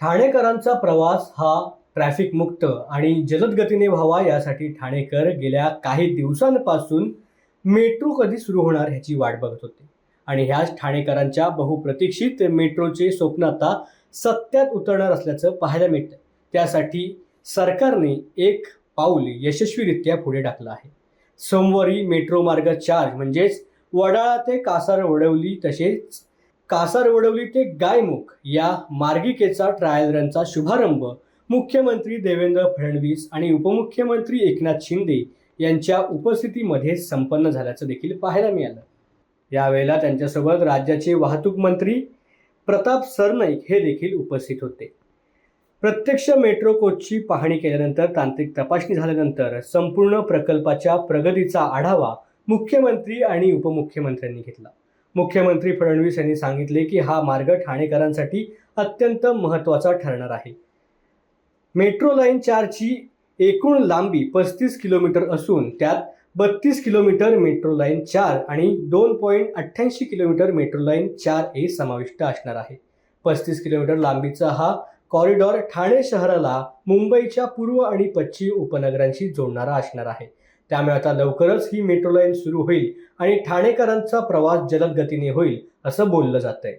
ठाणेकरांचा प्रवास हा ट्रॅफिक मुक्त आणि जलद गतीने व्हावा यासाठी ठाणेकर गेल्या काही दिवसांपासून मेट्रो कधी सुरू होणार ह्याची वाट बघत होते. आणि ह्याच ठाणेकरांच्या बहुप्रतीक्षित मेट्रोचे स्वप्न आता सत्यात उतरणार असल्याचं पाहायला मिळतं त्यासाठी सरकारने एक पाऊल यशस्वीरित्या पुढे टाकलं आहे. सोमवारी मेट्रो मार्ग चार्ज म्हणजेच वडाळा ते कासार वडवली तसेच कासार वडवली ते गायमुख या मार्गिकेचा ट्रायल रनचा शुभारंभ मुख्यमंत्री देवेंद्र फडणवीस आणि उपमुख्यमंत्री एकनाथ शिंदे यांच्या उपस्थितीमध्ये संपन्न झाल्याचं देखील पाहायला मिळालं. यावेळेला त्यांच्यासोबत राज्याचे वाहतूक मंत्री प्रताप सरनाईक हे देखील उपस्थित होते. प्रत्यक्ष मेट्रो कोचची पाहणी केल्यानंतर तांत्रिक तपासणी झाल्यानंतर संपूर्ण प्रकल्पाच्या प्रगतीचा आढावा मुख्यमंत्री आणि उपमुख्यमंत्र्यांनी घेतला. मुख्यमंत्री फडणवीस यांनी सांगितले की हा मार्ग ठाणेकरांसाठी अत्यंत महत्त्वाचा ठरणार आहे. मेट्रो लाईन चारची एकूण लांबी पस्तीस किलोमीटर असून त्यात बत्तीस किलोमीटर मेट्रो लाईन चार आणि दोन पॉईंट अठ्ठ्याऐंशी किलोमीटर मेट्रो लाईन चार ए समाविष्ट असणार आहे. पस्तीस किलोमीटर लांबीचा हा कॉरिडॉर ठाणे शहराला मुंबईच्या पूर्व आणि पश्चिम उपनगरांशी जोडणारा असणार आहे. त्यामुळे आता लवकरच ही मेट्रो लाईन सुरू होईल आणि ठाणेकरांचा प्रवास जलद गतीने होईल असं बोललं जात आहे